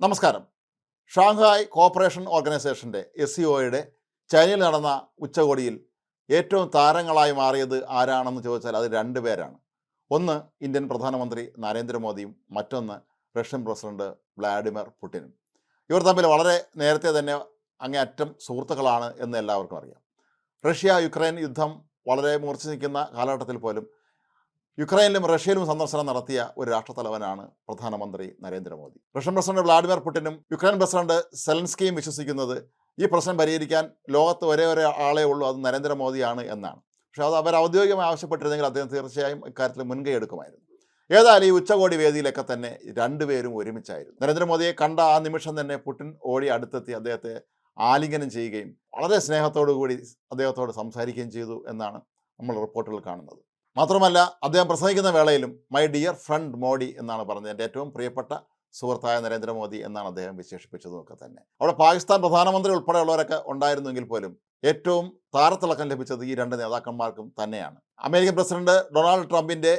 നമസ്കാരം. Shanghai cooperation ഓർഗനൈസേഷന്റെ S C ഒയുടെ ചൈനയിൽ നടന്ന ഉച്ചകോടിയിൽ ഏറ്റവും താരങ്ങളായി മാറിയത് ആരാണെന്ന് ചോദിച്ചാൽ അത് രണ്ട് പേരാണ്. ഒന്ന് ഇന്ത്യൻ പ്രധാനമന്ത്രി നരേന്ദ്രമോദിയും മറ്റൊന്ന് റഷ്യൻ പ്രസിഡന്റ് വ്ളാഡിമിർ പുടിനും. ഇവർ തമ്മിൽ വളരെ നേരത്തെ തന്നെ അങ്ങേയറ്റം സുഹൃത്തുക്കളാണ് എന്ന് എല്ലാവർക്കും അറിയാം. റഷ്യ യുക്രൈൻ യുദ്ധം വളരെ മൂർച്ച നിൽക്കുന്ന കാലഘട്ടത്തിൽ പോലും യുക്രൈനിലും റഷ്യയിലും സന്ദർശനം നടത്തിയ ഒരു രാഷ്ട്രത്തലവനാണ് പ്രധാനമന്ത്രി നരേന്ദ്രമോദി. റഷ്യൻ പ്രസിഡന്റ് വ്ളാഡിമിർ പുടിനും യുക്രൈൻ പ്രസിഡന്റ് സെലൻസ്കിയും വിശ്വസിക്കുന്നത് ഈ പ്രശ്നം പരിഹരിക്കാൻ ലോകത്ത് ഒരേ ഒരേ ആളേ ഉള്ളൂ അത് നരേന്ദ്രമോദിയാണ് എന്നാണ്. പക്ഷേ അത് അവർ ഔദ്യോഗികമായി ആവശ്യപ്പെട്ടിരുന്നെങ്കിൽ അദ്ദേഹം തീർച്ചയായും ഇക്കാര്യത്തിൽ മുൻകൈ എടുക്കുമായിരുന്നു. ഏതായാലും ഈ ഉച്ചകോടി വേദിയിലൊക്കെ തന്നെ രണ്ടുപേരും ഒരുമിച്ചായിരുന്നു. നരേന്ദ്രമോദിയെ കണ്ട ആ നിമിഷം തന്നെ പുടിൻ ഓടി അടുത്തെത്തി അദ്ദേഹത്തെ ആലിംഗനം ചെയ്യുകയും വളരെ സ്നേഹത്തോടു കൂടി അദ്ദേഹത്തോട് സംസാരിക്കുകയും ചെയ്തു എന്നാണ് നമ്മൾ റിപ്പോർട്ടുകൾ കാണുന്നത്. മാത്രമല്ല അദ്ദേഹം പ്രസംഗിക്കുന്ന വേളയിലും മൈ ഡിയർ ഫ്രണ്ട് മോഡി എന്നാണ് പറഞ്ഞത്. എന്റെ ഏറ്റവും പ്രിയപ്പെട്ട സുഹൃത്തായ നരേന്ദ്രമോദി എന്നാണ് അദ്ദേഹം വിശേഷിപ്പിച്ചതുമൊക്കെ തന്നെ. അവിടെ പാകിസ്ഥാൻ പ്രധാനമന്ത്രി ഉൾപ്പെടെയുള്ളവരൊക്കെ ഉണ്ടായിരുന്നെങ്കിൽ പോലും ഏറ്റവും താരത്തിളക്കം ലഭിച്ചത് ഈ രണ്ട് നേതാക്കന്മാർക്കും തന്നെയാണ്. അമേരിക്കൻ പ്രസിഡന്റ് ഡൊണാൾഡ് ട്രംപിന്റെ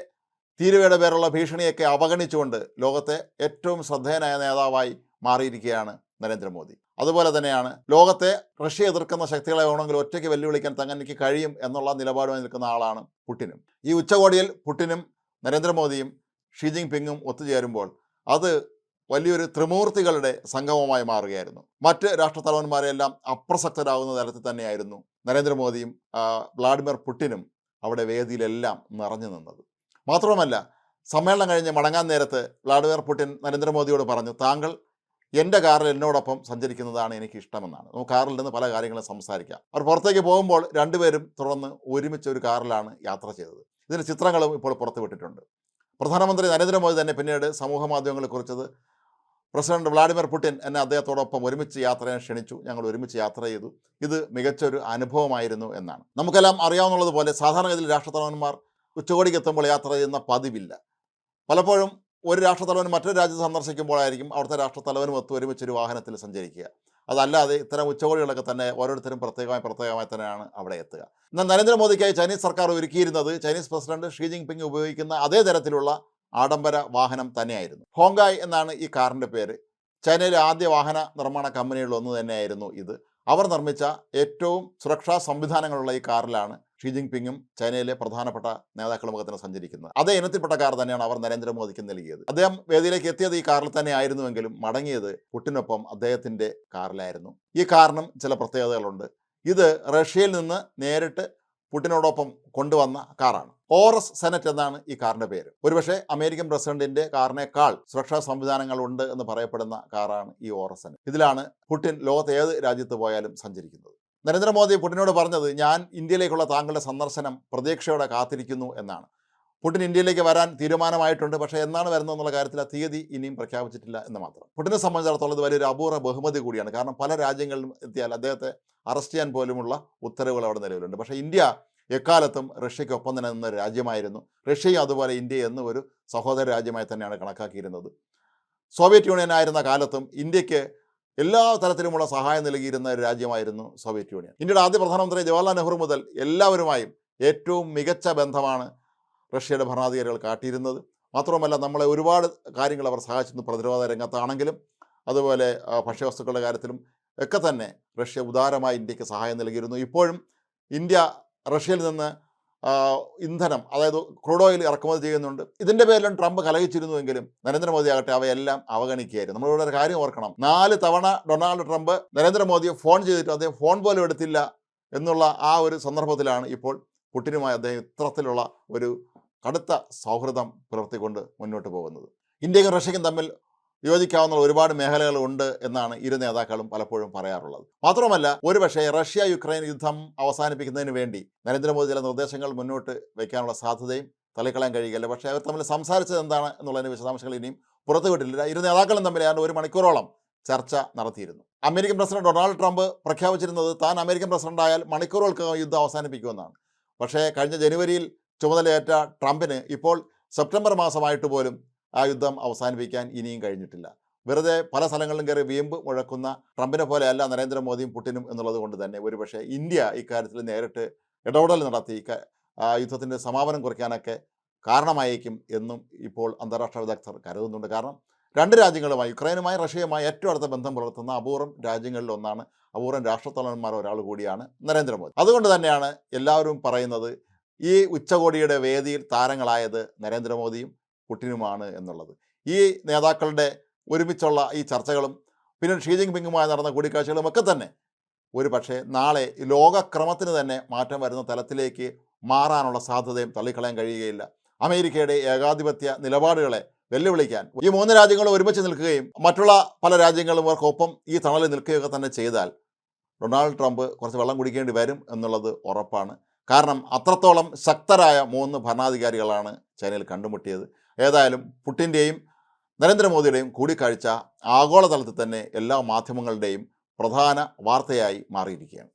തീരുവയുടെ പേരുള്ള ഭീഷണിയൊക്കെ അവഗണിച്ചുകൊണ്ട് ലോകത്തെ ഏറ്റവും ശ്രദ്ധേയനായ നേതാവായി മാറിയിരിക്കുകയാണ് നരേന്ദ്രമോദി. അതുപോലെ തന്നെയാണ് ലോകത്തെ റഷ്യ എതിർക്കുന്ന ശക്തികളെ വേണമെങ്കിൽ ഒറ്റയ്ക്ക് വെല്ലുവിളിക്കാൻ തങ്ങനിക്ക് കഴിയും എന്നുള്ള നിലപാടുമായി നിൽക്കുന്ന ആളാണ് പുട്ടിനും. ഈ ഉച്ചകോടിയിൽ പുട്ടിനും നരേന്ദ്രമോദിയും ഷീ ജിങ് പിങ്ങും ഒത്തുചേരുമ്പോൾ അത് വലിയൊരു ത്രിമൂർത്തികളുടെ സംഗമമായി മാറുകയായിരുന്നു. മറ്റ് രാഷ്ട്രത്തലവന്മാരെല്ലാം അപ്രസക്തരാകുന്ന തരത്തിൽ തന്നെയായിരുന്നു നരേന്ദ്രമോദിയും വ്ളാഡിമിർ പുടിനും അവിടെ വേദിയിലെല്ലാം നിറഞ്ഞു നിന്നത്. മാത്രവുമല്ല സമ്മേളനം കഴിഞ്ഞ് മടങ്ങാൻ നേരത്ത് വ്ളാഡിമിർ പുടിൻ നരേന്ദ്രമോദിയോട് പറഞ്ഞു താങ്കൾ എന്റെ കാറിൽ എന്നോടൊപ്പം സഞ്ചരിക്കുന്നതാണ് എനിക്ക് ഇഷ്ടമെന്നാണ് നമുക്ക് കാറിൽ നിന്ന് പല കാര്യങ്ങളും സംസാരിക്കാം. അവർ പുറത്തേക്ക് പോകുമ്പോൾ രണ്ടുപേരും തുടർന്ന് ഒരുമിച്ച് ഒരു കാറിലാണ് യാത്ര ചെയ്തത്. ഇതിന്റെ ചിത്രങ്ങളും ഇപ്പോൾ പുറത്തുവിട്ടിട്ടുണ്ട് പ്രധാനമന്ത്രി നരേന്ദ്രമോദി തന്നെ പിന്നീട് സമൂഹ മാധ്യമങ്ങളെ കുറിച്ചത് പ്രസിഡന്റ് വ്ളാഡിമിർ പുടിൻ എന്നെ അദ്ദേഹത്തോടൊപ്പം ഒരുമിച്ച് യാത്ര ചെയ്യാൻ ക്ഷണിച്ചു. ഞങ്ങൾ ഒരുമിച്ച് യാത്ര ചെയ്തു. ഇത് മികച്ചൊരു അനുഭവമായിരുന്നു എന്നാണ്. നമുക്കെല്ലാം അറിയാവുന്നതുപോലെ സാധാരണഗതിയിൽ രാഷ്ട്രത്തലവന്മാർ ഉച്ചകോടിക്ക് എത്തുമ്പോൾ യാത്ര ചെയ്യുന്ന പതിവില്ല. പലപ്പോഴും ഒരു രാഷ്ട്രത്തലവൻ മറ്റൊരു രാജ്യത്ത് സന്ദർശിക്കുമ്പോഴായിരിക്കും അവിടുത്തെ രാഷ്ട്രത്തലവനും ഒത്ത് ഒരുമിച്ച് ഒരു വാഹനത്തിൽ സഞ്ചരിക്കുക. അതല്ലാതെ ഇത്തരം ഉച്ചകോടികളൊക്കെ തന്നെ ഓരോരുത്തരും പ്രത്യേകമായി പ്രത്യേകമായി തന്നെയാണ് അവിടെ എത്തുക. എന്നാൽ നരേന്ദ്രമോദിക്കായി ചൈനീസ് സർക്കാർ ഒരുക്കിയിരുന്നത് Chinese president Xi Jinping ഉപയോഗിക്കുന്ന അതേ തരത്തിലുള്ള ആഡംബര വാഹനം തന്നെയായിരുന്നു. ഹോങ്കായ് എന്നാണ് ഈ കാറിന്റെ പേര്. ചൈനയിലെ ആദ്യ വാഹന നിർമ്മാണ കമ്പനികളിൽ ഒന്ന് തന്നെയായിരുന്നു ഇത്. അവർ നിർമ്മിച്ച ഏറ്റവും സുരക്ഷാ സംവിധാനങ്ങളുള്ള ഈ കാറിലാണ് ഷീ ജിൻപിങ്ങും ചൈനയിലെ പ്രധാനപ്പെട്ട നേതാക്കളുമൊക്കെ തന്നെ സഞ്ചരിക്കുന്നത്. അതേ ഇനത്തിൽപ്പെട്ട കാർ തന്നെയാണ് അവർ നരേന്ദ്രമോദിക്ക് നൽകിയത്. അദ്ദേഹം വേദിയിലേക്ക് എത്തിയത് ഈ കാറിൽ തന്നെ ആയിരുന്നുവെങ്കിലും മടങ്ങിയത് പുട്ടിനൊപ്പം അദ്ദേഹത്തിന്റെ കാറിലായിരുന്നു. ഈ കാറിനും ചില പ്രത്യേകതകളുണ്ട്. ഇത് റഷ്യയിൽ നിന്ന് നേരിട്ട് പുട്ടിനോടൊപ്പം കൊണ്ടുവന്ന കാറാണ്. ഓറസ് സെനറ്റ് എന്നാണ് ഈ കാറിന്റെ പേര്. ഒരുപക്ഷെ അമേരിക്കൻ പ്രസിഡന്റിന്റെ കാറിനേക്കാൾ സുരക്ഷാ സംവിധാനങ്ങൾ ഉണ്ട് എന്ന് പറയപ്പെടുന്ന കാറാണ് ഈ ഓറസ് സെനറ്റ്. ഇതിലാണ് പുട്ടിൻ ലോകത്ത് ഏത് രാജ്യത്ത് പോയാലും സഞ്ചരിക്കുന്നത്. നരേന്ദ്രമോദി പുടിനോട് പറഞ്ഞത് ഞാൻ ഇന്ത്യയിലേക്കുള്ള താങ്കളുടെ സന്ദർശനം പ്രതീക്ഷയോടെ കാത്തിരിക്കുന്നു എന്നാണ്. പുടിൻ ഇന്ത്യയിലേക്ക് വരാൻ തീരുമാനമായിട്ടുണ്ട്. പക്ഷേ എന്നാണ് വരുന്നത് എന്നുള്ള കാര്യത്തിൽ ആ തീയതി ഇനിയും പ്രഖ്യാപിച്ചിട്ടില്ല എന്ന് മാത്രം. പുടിനെ സംബന്ധിച്ചിടത്തോളം ഇത് വലിയൊരു അപൂർവ ബഹുമതി കൂടിയാണ്. കാരണം പല രാജ്യങ്ങളിലും എത്തിയാൽ അദ്ദേഹത്തെ അറസ്റ്റ് ചെയ്യാൻ പോലുമുള്ള ഉത്തരവുകൾ അവിടെ നിലവിലുണ്ട്. പക്ഷേ ഇന്ത്യ എക്കാലത്തും റഷ്യയ്ക്കൊപ്പം തന്നെ നിന്ന രാജ്യമായിരുന്നു. റഷ്യയും അതുപോലെ ഇന്ത്യ എന്നും ഒരു സഹോദര രാജ്യമായി തന്നെയാണ് കണക്കാക്കിയിരുന്നത്. സോവിയറ്റ് യൂണിയൻ ആയിരുന്ന കാലത്തും ഇന്ത്യയ്ക്ക് എല്ലാ തരത്തിലുമുള്ള സഹായം നൽകിയിരുന്ന ഒരു രാജ്യമായിരുന്നു സോവിയറ്റ് യൂണിയൻ. ഇന്ത്യയുടെ ആദ്യ പ്രധാനമന്ത്രി ജവഹർലാൽ നെഹ്റു മുതൽ എല്ലാവരുമായും ഏറ്റവും മികച്ച ബന്ധമാണ് റഷ്യയുടെ ഭരണാധികാരികൾ കാട്ടിയിരുന്നത്. മാത്രമല്ല നമ്മളെ ഒരുപാട് കാര്യങ്ങൾ അവർ സഹായിച്ചിരുന്നു പ്രതിരോധ രംഗത്താണെങ്കിലും അതുപോലെ ഭക്ഷ്യവസ്തുക്കളുടെ കാര്യത്തിലും ഒക്കെ തന്നെ റഷ്യ ഉദാരമായി ഇന്ത്യയ്ക്ക് സഹായം നൽകിയിരുന്നു. ഇപ്പോഴും ഇന്ത്യ റഷ്യയിൽ നിന്ന് ഇന്ധനം അതായത് ക്രൂഡ് ഓയിൽ ഇറക്കുമതി ചെയ്യുന്നുണ്ട്. ഇതിന്റെ പേരിലും ട്രംപ് കലഹിച്ചിരുന്നുവെങ്കിലും നരേന്ദ്രമോദി ആകട്ടെ അവയെല്ലാം അവഗണിക്കുകയായിരുന്നു. നമ്മളിവിടെ ഒരു കാര്യം ഓർക്കണം. നാല് തവണ ഡൊണാൾഡ് ട്രംപ് നരേന്ദ്രമോദിയെ ഫോൺ ചെയ്തിട്ട് അദ്ദേഹം ഫോൺ പോലും എടുത്തില്ല എന്നുള്ള ആ ഒരു സന്ദർഭത്തിലാണ് ഇപ്പോൾ പുട്ടിനുമായി അദ്ദേഹം ഇത്തരത്തിലുള്ള ഒരു കടുത്ത സൗഹൃദം പുലർത്തിക്കൊണ്ട് മുന്നോട്ട് പോകുന്നത്. ഇന്ത്യയും റഷ്യയും തമ്മിൽ യോജിക്കാവുന്ന ഒരുപാട് മേഖലകൾ ഉണ്ട് എന്നാണ് ഇരു നേതാക്കളും പലപ്പോഴും പറയാറുള്ളത്. മാത്രമല്ല ഒരുപക്ഷെ റഷ്യ യുക്രൈൻ യുദ്ധം അവസാനിപ്പിക്കുന്നതിന് വേണ്ടി നരേന്ദ്രമോദി ചില നിർദ്ദേശങ്ങൾ മുന്നോട്ട് വയ്ക്കാനുള്ള സാധ്യതയും തള്ളിക്കളയാൻ കഴിയുകയില്ല. പക്ഷേ അവർ തമ്മിൽ സംസാരിച്ചത് എന്താണ് എന്നുള്ളതിന്റെ വിശദാംശങ്ങൾ ഇനിയും പുറത്തുവിട്ടില്ല ഇരു നേതാക്കളും തമ്മിൽ ഏതാണ്ട് ഒരു മണിക്കൂറോളം ചർച്ച നടത്തിയിരുന്നു. അമേരിക്കൻ പ്രസിഡന്റ് ഡൊണാൾഡ് ട്രംപ് പ്രഖ്യാപിച്ചിരുന്നത് താൻ അമേരിക്കൻ പ്രസിഡന്റായാൽ മണിക്കൂറുകൾക്കകം യുദ്ധം അവസാനിപ്പിക്കുമെന്നാണ്. പക്ഷേ കഴിഞ്ഞ ജനുവരിയിൽ ചുമതലയേറ്റ ട്രംപിന് ഇപ്പോൾ സെപ്റ്റംബർ മാസമായിട്ട് പോലും ആ യുദ്ധം അവസാനിപ്പിക്കാൻ ഇനിയും കഴിഞ്ഞിട്ടില്ല. വെറുതെ പല സ്ഥലങ്ങളിലും കയറി വീമ്പ് മുഴക്കുന്ന ട്രംപിനെ പോലെയല്ല നരേന്ദ്രമോദിയും പുട്ടിനും എന്നുള്ളത് കൊണ്ട് തന്നെ ഒരുപക്ഷെ ഇന്ത്യ ഇക്കാര്യത്തിൽ നേരിട്ട് ഇടപെടൽ നടത്തി ആ യുദ്ധത്തിന്റെ സമാപനം കുറിക്കാനൊക്കെ കാരണമായേക്കും എന്നും ഇപ്പോൾ അന്താരാഷ്ട്ര വിദഗ്ധർ കരുതുന്നുണ്ട്. കാരണം രണ്ട് രാജ്യങ്ങളുമായി യുക്രൈനുമായി റഷ്യയുമായി ഏറ്റവും അടുത്ത ബന്ധം പുലർത്തുന്ന അപൂർവം രാജ്യങ്ങളിൽ ഒന്നാണ് അപൂർവം രാഷ്ട്രത്തലവന്മാർ ഒരാൾ കൂടിയാണ് നരേന്ദ്രമോദി. അതുകൊണ്ട് തന്നെയാണ് എല്ലാവരും പറയുന്നത് ഈ ഉച്ചകോടിയുടെ വേദിയിൽ താരങ്ങളായത് നരേന്ദ്രമോദിയും പുടിനുമാണ് എന്നുള്ളത്. ഈ നേതാക്കളുടെ ഒരുമിച്ചുള്ള ഈ ചർച്ചകളും പിന്നെ ഷീ ജിൻപിങ്ങുമായി നടന്ന കൂടിക്കാഴ്ചകളും ഒക്കെ തന്നെ ഒരു പക്ഷേ നാളെ ലോകക്രമത്തിന് തന്നെ മാറ്റം വരുന്ന തലത്തിലേക്ക് മാറാനുള്ള സാധ്യതയും തള്ളിക്കളയാൻ കഴിയുകയില്ല. അമേരിക്കയുടെ ഏകാധിപത്യ നിലപാടുകളെ വെല്ലുവിളിക്കാൻ ഈ മൂന്ന് രാജ്യങ്ങളും ഒരുമിച്ച് നിൽക്കുകയും മറ്റുള്ള പല രാജ്യങ്ങളും അവർക്കൊപ്പം ഈ തണലിൽ നിൽക്കുകയൊക്കെ തന്നെ ചെയ്താൽ ഡൊണാൾഡ് ട്രംപ് കുറച്ച് വെള്ളം കുടിക്കേണ്ടി വരും എന്നുള്ളത് ഉറപ്പാണ്. കാരണം അത്രത്തോളം ശക്തരായ മൂന്ന് ഭരണാധികാരികളാണ് ചൈനയിൽ കണ്ടുമുട്ടിയത്. ഏതായാലും പുട്ടിന്റെയും നരേന്ദ്രമോദിയുടെയും കൂടിക്കാഴ്ച ആഗോളതലത്തിൽ തന്നെ എല്ലാ മാധ്യമങ്ങളുടെയും പ്രധാന വാർത്തയായി മാറിയിരിക്കുകയാണ്.